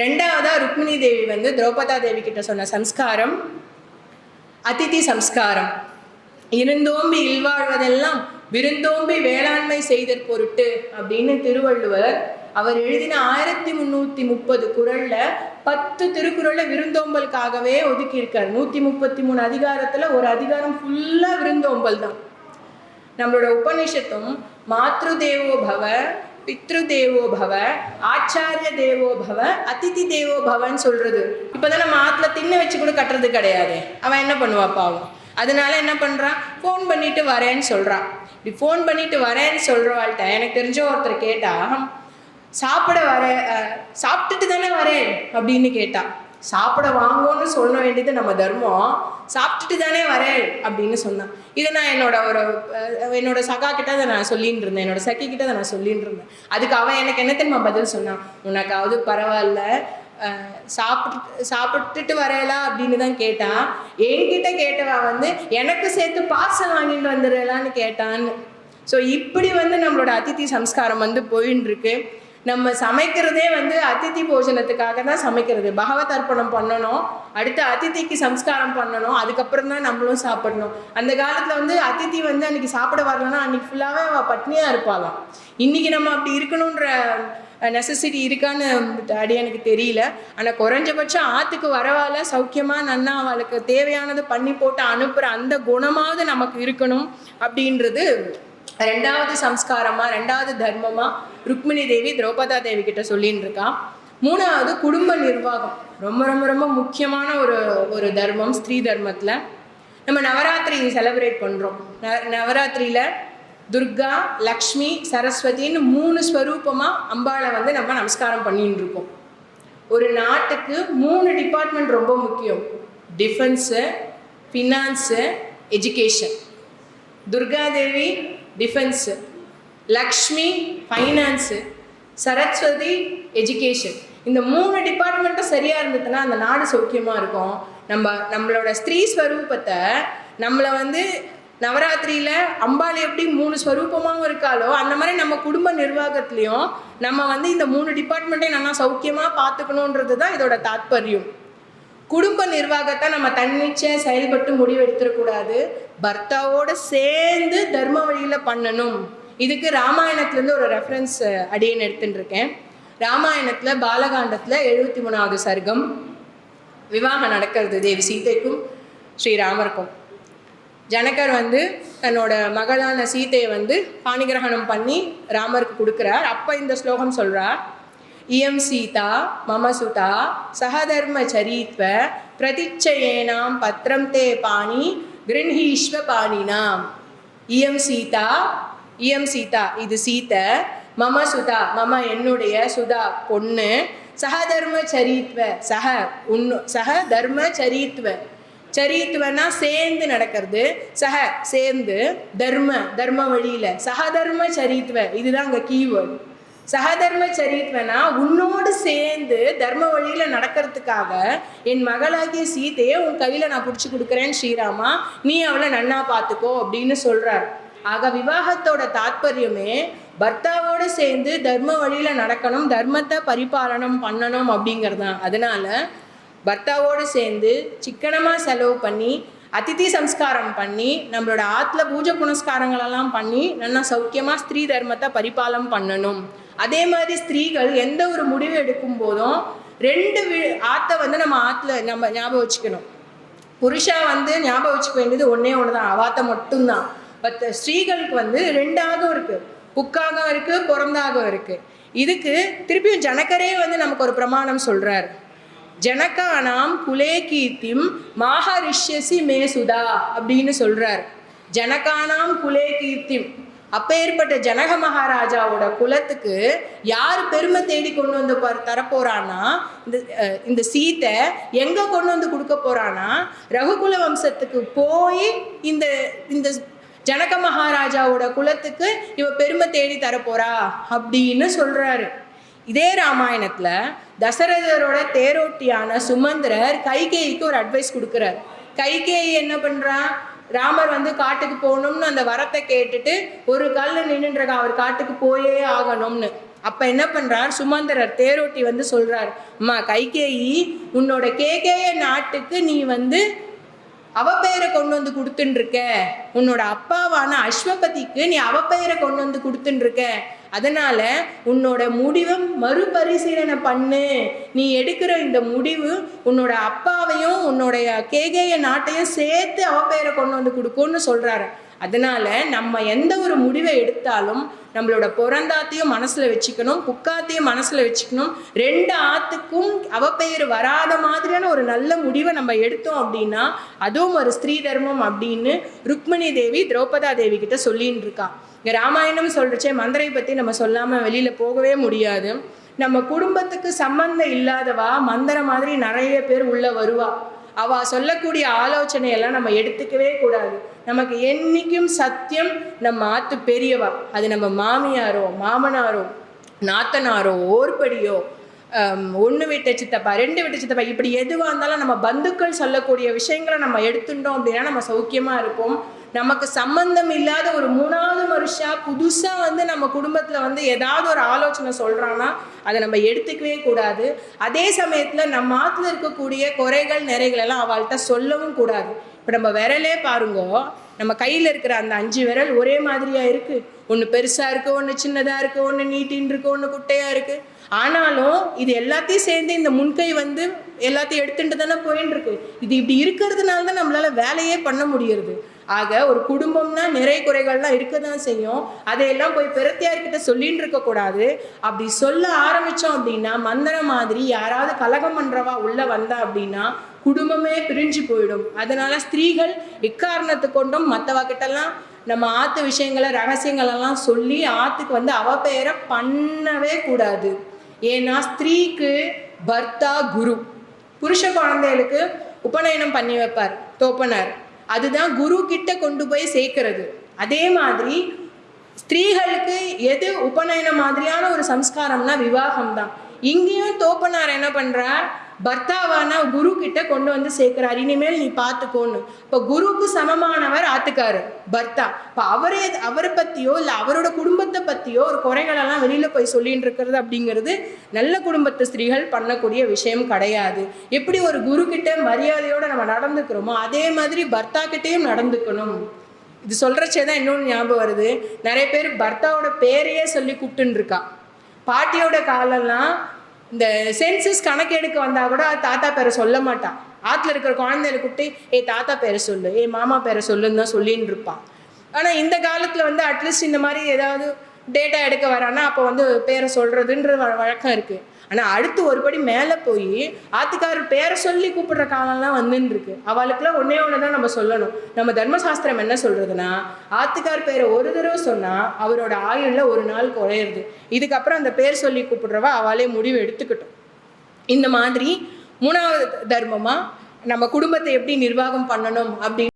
ரெண்டாவதா ருக்மிணி தேவி வந்து திரௌபதா தேவி கிட்ட சொன்ன சம்ஸ்காரம் அதிதி சம்ஸ்காரம். இருந்தோம்பி இல்வாழ்வதெல்லாம் விருந்தோம்பி வேளாண்மை செய்தற் பொருட்டு அப்படின்னு திருவள்ளுவர் அவர் எழுதின ஆயிரத்தி முந்நூற்றி முப்பது குரலில் பத்து திருக்குறளை விருந்தோம்பலுக்காகவே ஒதுக்கியிருக்கார். நூற்றி முப்பத்தி மூணு அதிகாரத்தில் ஒரு அதிகாரம் ஃபுல்லாக விருந்தோம்பல் தான். நம்மளோட உபநிஷத்தும் மாத்ரு தேவோ பவ பித்ரு தேவோ பவ ஆச்சாரிய தேவோ பவ அதிதி தேவோ பவன்னு சொல்கிறது இப்போ தான் நம்ம ஆற்றுல தின்னு வச்சு கூட கட்டுறது கிடையாது. அவன் என்ன பண்ணுவா பாவம். அதனால என்ன பண்ணுறான் ஃபோன் பண்ணிட்டு வரேன்னு சொல்கிறான் இப்படி ஃபோன் பண்ணிட்டு வரேன்னு சொல்றவாள்கிட்ட எனக்கு தெரிஞ்ச ஒருத்தர் கேட்டா சாப்பிட வர சாப்பிட்டுட்டு தானே வரேன் அப்படின்னு கேட்டான் சாப்பிட வாங்கோன்னு சொல்ல வேண்டியது நம்ம தர்மம். சாப்பிட்டுட்டு தானே வரேன் அப்படின்னு சொன்னான். இதை நான் என்னோட ஒரு என்னோட சகா கிட்ட அதை நான் சொல்லிட்டு இருந்தேன். என்னோட சகி கிட்ட அதை நான் சொல்லிட்டு இருந்தேன். அதுக்கு அவன் எனக்கு என்ன தெரியுமா பதில் சொன்னான்? உனக்காவது பரவாயில்ல சாப்பிட்டு சாப்பிட்டுட்டு வரையலாம் அப்படின்னு தான் கேட்டான். என்கிட்ட கேட்டவா வந்து எனக்கு சேர்த்து பார்சல் வாங்கிட்டு வந்துடுறலான்னு கேட்டான்னு. ஸோ இப்படி வந்து நம்மளோட அதித்தி சம்ஸ்காரம் வந்து போயின்னு இருக்கு. நம்ம சமைக்கிறதே வந்து அதித்தி போஜனத்துக்காக தான் சமைக்கிறது. பகவத் அர்ப்பணம் பண்ணணும் அடுத்து அதிதிக்கு சம்ஸ்காரம் பண்ணணும் அதுக்கப்புறம் தான் நம்மளும் சாப்பிடணும். அந்த காலத்தில் வந்து அதித்தி வந்து அன்னைக்கு சாப்பிட வரலன்னா அன்னைக்கு ஃபுல்லாகவே அவள் பட்னியாக இருப்பாளாம். இன்னைக்கு நம்ம அப்படி இருக்கணுன்ற நெசசிட்டி இருக்கான்னு அடி எனக்கு தெரியல. ஆனால் குறைஞ்சபட்சம் ஆற்றுக்கு வரவால சௌக்கியமாக நன்னா அவளுக்கு தேவையானது பண்ணி போட்டு அனுப்புகிற அந்த குணமாவது நமக்கு இருக்கணும் அப்படின்றது ரெண்டாவது சம்ஸ்காரமாக ரெண்டாவது தர்மமாக ருக்மிணி தேவி திரௌபதா தேவி கிட்ட சொல்லின்னு இருக்கா மூணாவது குடும்ப நிர்வாகம். ரொம்ப ரொம்ப ரொம்ப முக்கியமான ஒரு ஒரு தர்மம் ஸ்திரீ தர்மத்தில். நம்ம நவராத்திரி செலிப்ரேட் பண்ணுறோம் ந நவராத்திரியில் துர்கா லக்ஷ்மி சரஸ்வதின்னு மூணு ஸ்வரூபமாக அம்பாளை வந்து நம்ம நமஸ்காரம் பண்ணின்னு இருக்கோம் ஒரு நாட்டுக்கு மூணு டிபார்ட்மெண்ட் ரொம்ப முக்கியம். Defence finance education Durga Devi defence Lakshmi finance Saraswati education இந்த மூணு டிபார்ட்மெண்ட்டும் சரியாக இருந்ததுன்னா அந்த நாடு சௌக்கியமாக இருக்கும். நம்ம நம்மளோட ஸ்திரீ ஸ்வரூபத்தை நம்மளை வந்து நவராத்திரியில் அம்பாள் எப்படி மூணு ஸ்வரூபமாகவும் இருக்காளோ அந்த மாதிரி நம்ம குடும்ப நிர்வாகத்துலேயும் நம்ம வந்து இந்த மூணு டிபார்ட்மெண்ட்டையும் நல்லா சௌக்கியமாக பார்த்துக்கணுன்றது தான் இதோட தாத்பரியம். குடும்ப நிர்வாகத்தை நம்ம தன்னிச்சையாக செயல்பட்டு முடிவெடுத்துடக்கூடாது பர்த்தாவோட சேர்ந்து தர்ம வழியில் பண்ணணும். இதுக்கு ராமாயணத்துலேருந்து ஒரு ரெஃபரன்ஸ் அடியேன் எடுத்துட்டு இருக்கேன் ராமாயணத்தில் பாலகாண்டத்தில் எழுபத்தி மூணாவது சர்க்கம். விவாகம் நடக்கிறது தேவி சீதைக்கும் ஸ்ரீராமருக்கும். ஜனகர் வந்து தன்னோட மகளான சீதையை வந்து பாணிகிரகணம் பண்ணி ராமருக்கு கொடுக்குறார். அப்போ இந்த ஸ்லோகம் சொல்கிறார் இயம் சீதா மம சுதா சகதர்ம சரித்வ பிரதிச்சயேனாம் பத்திரம் தே பாணி கிருஹீஸ்வ பாணினாம் இயம் சீதா இயம் சீதா இது சீத மம சுதா மம என்னுடைய சுதா பொண்ணு சகதர்ம சரித்வ சக உன் சக தர்ம சரித்வ சரித்துவனா சேர்ந்து நடக்கிறது சக சேர்ந்து தர்ம தர்ம வழியில சகதர்ம சரித்வ இதுதான் அங்க கீவேர்டு சகதர்ம சரித்வனா உன்னோடு சேர்ந்து தர்ம வழியில் நடக்கிறதுக்காக என் மகளாகிய சீதையை உன் கையில் நான் பிடிச்சி கொடுக்குறேன் ஸ்ரீராமா. நீ அவளை நன்னா பார்த்துக்கோ அப்படின்னு சொல்கிறார் ஆக விவாகத்தோட தாத்பரியமே பர்த்தாவோடு சேர்ந்து தர்ம வழியில் நடக்கணும் தர்மத்தை பரிபாலனம் பண்ணணும் அப்படிங்கிறது தான் அதனால் பர்த்தாவோடு சேர்ந்து சிக்கனமாக செலவு பண்ணி அதிதி சம்ஸ்காரம் பண்ணி நம்மளோட ஆற்றுல பூஜை புனஸ்காரங்களெல்லாம் பண்ணி நல்லா சௌக்கியமாக ஸ்திரீ தர்மத்தை பரிபாலம் பண்ணணும். அதே மாதிரி ஸ்திரீகள் எந்த ஒரு முடிவு எடுக்கும் போதும் ரெண்டு வி ஆற்றை வந்து நம்ம ஆற்றுல நம்ம ஞாபகம் வச்சுக்கணும். புருஷா வந்து ஞாபகம் வச்சுக்க வேண்டியது ஒன்றே ஒன்று தான் அவாத்த மட்டும்தான். பட் ஸ்ரீகளுக்கு வந்து ரெண்டாகவும் இருக்குது புக்காகவும் இருக்குது பிறந்தாகவும் இருக்குது இதுக்கு திருப்பியும் ஜனக்கரே வந்து நமக்கு ஒரு பிரமாணம் சொல்கிறார் ஜனக்கானாம் குலே கீர்த்திம் மாஹரிஷ்யசி மே சுதா அப்படின்னு சொல்கிறார் ஜனக்கானாம் குலே கீர்த்திம். அப்பேற்பட்ட ஜனக மகாராஜாவோட குலத்துக்கு யார் பெருமை தேடி கொண்டு வந்து பர் தரப்போறான்னா இந்த இந்த சீத்தை எங்க கொண்டு வந்து கொடுக்க போறான்னா ரகுகுல வம்சத்துக்கு போய் இந்த இந்த ஜனக மகாராஜாவோட குலத்துக்கு இவ பெருமை தேடி தரப்போறா அப்படின்னு சொல்றாரு. இதே ராமாயணத்துல தசரதரோட தேரோட்டியான சுமந்திரர் கைகேயிக்கு ஒரு அட்வைஸ் கொடுக்குறார். கைகேயி என்ன பண்ணுறா ராமர் வந்து காட்டுக்கு போகணும்னு அந்த வரத்தை கேட்டுட்டு ஒரு கல் நின்றுன்றா அவர் காட்டுக்கு போயே ஆகணும்னு. அப்ப என்ன பண்றார்? சுமந்திரர் தேரோட்டி வந்து சொல்றார் அம்மா கைகேயி உன்னோட கேகேய நாட்டுக்கு நீ வந்து அவ பெயரை கொண்டு வந்து கொடுத்துட்டு இருக்க உன்னோட அப்பாவான அஸ்வபதிக்கு நீ அவ பெயரை கொண்டு வந்து கொடுத்துட்டு இருக்க அதனால் உன்னோட முடிவை மறுபரிசீலனை பண்ணு. நீ எடுக்கிற இந்த முடிவு உன்னோட அப்பாவையும் உன்னுடைய கேகேய நாட்டையும் சேர்த்து அவ பெயரை கொண்டு வந்து கொடுக்கும்னு சொல்கிறாரு அதனால நம்ம எந்த ஒரு முடிவை எடுத்தாலும் நம்மளோட பிறந்தாத்தையும் மனசுல வச்சுக்கணும் புக்காத்தையும் மனசுல வச்சுக்கணும். ரெண்டு ஆத்துக்கும் அவப்பெயர் வராத மாதிரியான ஒரு நல்ல முடிவை நம்ம எடுத்தோம் அப்படின்னா அதுவும் ஒரு ஸ்திரீ தர்மம் அப்படின்னு ருக்மிணி தேவி திரௌபதா தேவி கிட்ட சொல்லின்னு இருக்கா. இங்க ராமாயணம் சொல்றச்சே மந்திரை பத்தி நம்ம சொல்லாம வெளியில போகவே முடியாது. நம்ம குடும்பத்துக்கு சம்பந்தம் இல்லாதவா மந்திர மாதிரி நிறைய பேர் உள்ளே வருவா. அவள் சொல்லக்கூடிய ஆலோசனையெல்லாம் நம்ம எடுத்துக்கவே கூடாது. நமக்கு என்னைக்கும் சத்தியம் நம்ம ஆத்து பெரியவா. அது நம்ம மாமியாரோ மாமனாரோ நாத்தனாரோ ஓர்படியோ ஒன்று விட்ட சித்தப்பா ரெண்டு விட்ட சித்தப்பா இப்படி எதுவாக இருந்தாலும் நம்ம பந்துக்கள் சொல்லக்கூடிய விஷயங்களை நம்ம எடுத்துட்டோம் அப்படின்னா நம்ம சௌக்கியமாக இருப்போம். நமக்கு சம்பந்தம் இல்லாத ஒரு மூணாவது வருஷா புதுசாக வந்து நம்ம குடும்பத்தில் வந்து ஏதாவது ஒரு ஆலோசனை சொல்கிறான்னா அதை நம்ம எடுத்துக்கவே கூடாது. அதே சமயத்தில் நம்ம ஆற்றுல இருக்கக்கூடிய குறைகள் நிறைகள் எல்லாம் அவள்கிட்ட சொல்லவும் கூடாது. இப்போ நம்ம விரலே பாருங்க நம்ம கையில் இருக்கிற அந்த அஞ்சு விரல் ஒரே மாதிரியாக இருக்குது ஒன்று பெருசாக இருக்குது ஒன்று சின்னதாக இருக்குது ஒன்று நீட்டின்னு இருக்குது ஒன்று குட்டையாக இருக்குது ஆனாலும் இது எல்லாத்தையும் சேர்ந்து இந்த முன்கை வந்து எல்லாத்தையும் எடுத்துட்டு தானே போயின்னு இருக்கு. இது இப்படி இருக்கிறதுனால தான் நம்மளால வேலையே பண்ண முடியறது. ஆக ஒரு குடும்பம்னா நிறை குறைகள்லாம் இருக்க தான் செய்யும். அதையெல்லாம் போய் பெருத்தியார்கிட்ட சொல்லின்னு இருக்கக்கூடாது. அப்படி சொல்ல ஆரம்பித்தோம் அப்படின்னா மந்திரம் மாதிரி யாராவது கலகம் பண்ணுறவா உள்ளே வந்தா அப்படின்னா குடும்பமே பிரிஞ்சு போயிடும். அதனால ஸ்திரீகள் எக்காரணத்து கொண்டும் மற்றவா கிட்டலாம் நம்ம ஆற்று விஷயங்களை ரகசியங்களெல்லாம் சொல்லி ஆற்றுக்கு வந்து அவ பெயரை பண்ணவே கூடாது. ஏன்னா ஸ்திரீக்கு பர்த்தா குரு. புருஷ குழந்தைகளுக்கு உபநயனம் பண்ணி வைப்பார் தோப்பனார். அதுதான் குரு கிட்ட கொண்டு போய் சேர்க்கறது. அதே மாதிரி ஸ்திரீகளுக்கு எது உபநயனம் மாதிரியான ஒரு சம்ஸ்காரம்னா விவாகம் தான் இங்கேயும் தோப்பனார் என்ன பண்ணுறார் பர்த்தாவான குரு கிட்ட கொண்டு வந்து சேர்க்கிறார். இனிமேல் நீ பார்த்துக்கோன்னு. இப்போ குருவுக்கு சமமானவர் ஆத்துக்காரு பர்த்தா இப்போ அவரே அவரை பற்றியோ இல்லை அவரோட குடும்பத்தை பற்றியோ ஒரு குறைகளெல்லாம் வெளியில் போய் சொல்லிட்டு இருக்கிறது அப்படிங்கிறது நல்ல குடும்பத்து ஸ்திரீகள் பண்ணக்கூடிய விஷயம் கிடையாது. எப்படி ஒரு குரு கிட்ட மரியாதையோடு நம்ம நடந்துக்கிறோமோ அதே மாதிரி பர்த்தா கிட்டேயும் நடந்துக்கணும். இது சொல்கிறச்சே தான் இன்னொன்று ஞாபகம் வருது. நிறைய பேர் பர்த்தாவோட பேரையே சொல்லி கூப்பிட்டுன்னு இருக்கா பாட்டியோட காலம்லாம் இந்த சென்சஸ் கணக்கெடுக்க வந்தால் கூட தாத்தா பேரை சொல்ல மாட்டான் ஆற்றுல இருக்கிற குழந்தைகளை கூப்பிட்டு ஏ தாத்தா பேரை சொல்லு. ஏ மாமா பேரை சொல்லுன்னு தான் சொல்லின்னு இருப்பான். ஆனால் இந்த காலத்தில் வந்து அட்லீஸ்ட் இந்த மாதிரி ஏதாவது டேட்டா எடுக்க வரானா அப்போ வந்து பேரை சொல்கிறதுன்ற வழக்கம் இருக்குது ஆனால் அடுத்து ஒரு படி மேலே போய் ஆத்துக்காரர் பேரை சொல்லி கூப்பிடுற காலம்லாம் வந்துன்னு இருக்கு அவளுக்குலாம் ஒன்றே ஒன்று தான் நம்ம சொல்லணும். நம்ம தர்மசாஸ்திரம் என்ன சொல்கிறதுனா ஆத்துக்கார் பேரை ஒரு தடவை சொன்னால் அவரோட ஆயுளில் ஒரு நாள் குறையிறது. இதுக்கப்புறம் அந்த பேர் சொல்லி கூப்பிடுறவ அவளே முடிவு எடுத்துக்கிட்டோம். இந்த மாதிரி மூணாவது தர்மமாக நம்ம குடும்பத்தை எப்படி நிர்வாகம் பண்ணணும் அப்படின்னு